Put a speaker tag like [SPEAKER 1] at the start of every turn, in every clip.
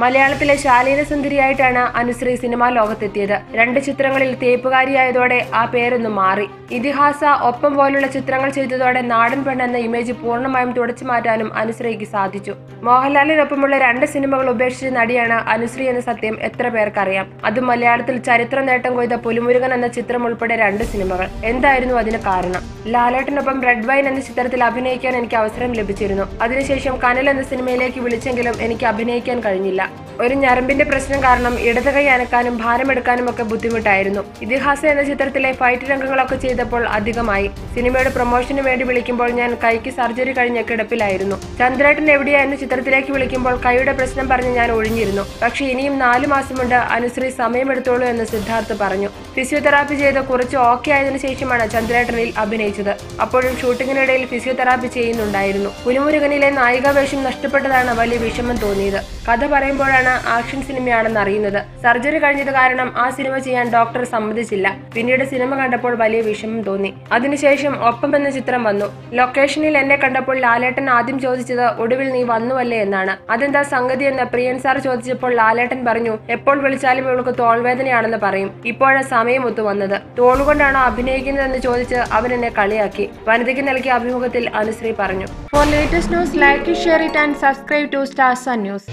[SPEAKER 1] മലയാളത്തിലെ ശാലീന സുന്ദരിയായിട്ടാണ് അനുശ്രീ സിനിമാ ലോകത്തെത്തിയത്. രണ്ട് ചിത്രങ്ങളിൽ തേപ്പുകാരിയായതോടെ ആ പേരൊന്ന് മാറി. ഇതിഹാസ ഒപ്പം പോലുള്ള ചിത്രങ്ങൾ ചെയ്തതോടെ നാടൻ പെണ്ണെന്ന ഇമേജ് പൂർണമായും തുടച്ചു മാറ്റാനും അനുശ്രീക്ക് സാധിച്ചു. മോഹൻലാലിനൊപ്പമുള്ള രണ്ട് സിനിമകൾ ഉപേക്ഷിച്ച നടിയാണ് അനുശ്രീ എന്ന സത്യം എത്ര പേർക്കറിയാം. അത് മലയാളത്തിൽ ചരിത്ര നേട്ടം കൊയ്ത പുലിമുരുകൻ എന്ന ചിത്രം ഉൾപ്പെടെ രണ്ട് സിനിമകൾ. എന്തായിരുന്നു അതിന് കാരണം? ലാലേട്ടനൊപ്പം റെഡ് വൈൻ എന്ന ചിത്രത്തിൽ അഭിനയിക്കാൻ എനിക്ക് അവസരം ലഭിച്ചിരുന്നു. അതിനുശേഷം കനൽ എന്ന സിനിമയിലേക്ക് വിളിച്ചെങ്കിലും എനിക്ക് അഭിനയിക്കാൻ കഴിഞ്ഞില്ല. ら。ഒരു ഞരമ്പിന്റെ പ്രശ്നം കാരണം ഇടത് കൈ അനക്കാനും ഭാരമെടുക്കാനും ഒക്കെ ബുദ്ധിമുട്ടായിരുന്നു. ഇതിഹാസ എന്ന ചിത്രത്തിലെ ഫൈറ്റ് രംഗങ്ങളൊക്കെ ചെയ്തപ്പോൾ അധികമായി. സിനിമയുടെ പ്രൊമോഷന് വേണ്ടി വിളിക്കുമ്പോൾ ഞാൻ കൈക്ക് സർജറി കഴിഞ്ഞ കിടപ്പിലായിരുന്നു. ചന്ദ്രേട്ടൻ എവിടെയാ എന്ന ചിത്രത്തിലേക്ക് വിളിക്കുമ്പോൾ കൈയുടെ പ്രശ്നം പറഞ്ഞ് ഞാൻ ഒഴിഞ്ഞിരുന്നു. പക്ഷേ ഇനിയും നാലു മാസമുണ്ട് അനുശ്രീ സമയമെടുത്തോളൂ എന്ന് സിദ്ധാർത്ഥ് പറഞ്ഞു. ഫിസിയോതെറാപ്പി ചെയ്ത് കുറച്ച് ഓക്കെ ആയതിനു ശേഷമാണ് ചന്ദ്രേട്ടനിൽ അഭിനയിച്ചത്. അപ്പോഴും ഷൂട്ടിങ്ങിനിടയിൽ ഫിസിയോതെറാപ്പി ചെയ്യുന്നുണ്ടായിരുന്നു. പുലിമുരുകനിലെ നായികാവേഷം നഷ്ടപ്പെട്ടതാണ് വലിയ വിഷമം തോന്നിയത്. കഥ പറയുമ്പോഴാണ് ആക്ഷൻ സിനിമയാണെന്ന് അറിയുന്നത്? സർജറി കഴിഞ്ഞത് കാരണം ആ സിനിമ ചെയ്യാൻ ഡോക്ടർ സമ്മതിച്ചില്ല. പിന്നീട് സിനിമ കണ്ടപ്പോൾ വലിയ വിഷമം തോന്നി. അതിനുശേഷം ഒപ്പം എന്ന ചിത്രം വന്നു. ലൊക്കേഷനിൽ എന്നെ കണ്ടപ്പോൾ ലാലേട്ടൻ ആദ്യം ചോദിച്ചത് ഒടുവിൽ നീ വന്നുവല്ലേ? എന്നാണ്. അതെന്താ സംഗതി എന്ന് പ്രിയൻ സാർ ചോദിച്ചപ്പോൾ ലാലേട്ടൻ പറഞ്ഞു എപ്പോൾ വിളിച്ചാലും ഇവൾക്ക് തോൾവേദനയാണെന്ന് പറയും. ഇപ്പോഴാണ് സമയം ഒത്തു വന്നത്. തോളുകൊണ്ടാണോ അഭിനയിക്കുന്നതെന്ന് ചോദിച്ച് അവൻ എന്നെ കളിയാക്കി. വനിതയ്ക്ക് നൽകിയ അഭിമുഖത്തിൽ അനുശ്രീ പറഞ്ഞു. For latest news like share it and subscribe to stars news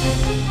[SPEAKER 1] Thank you.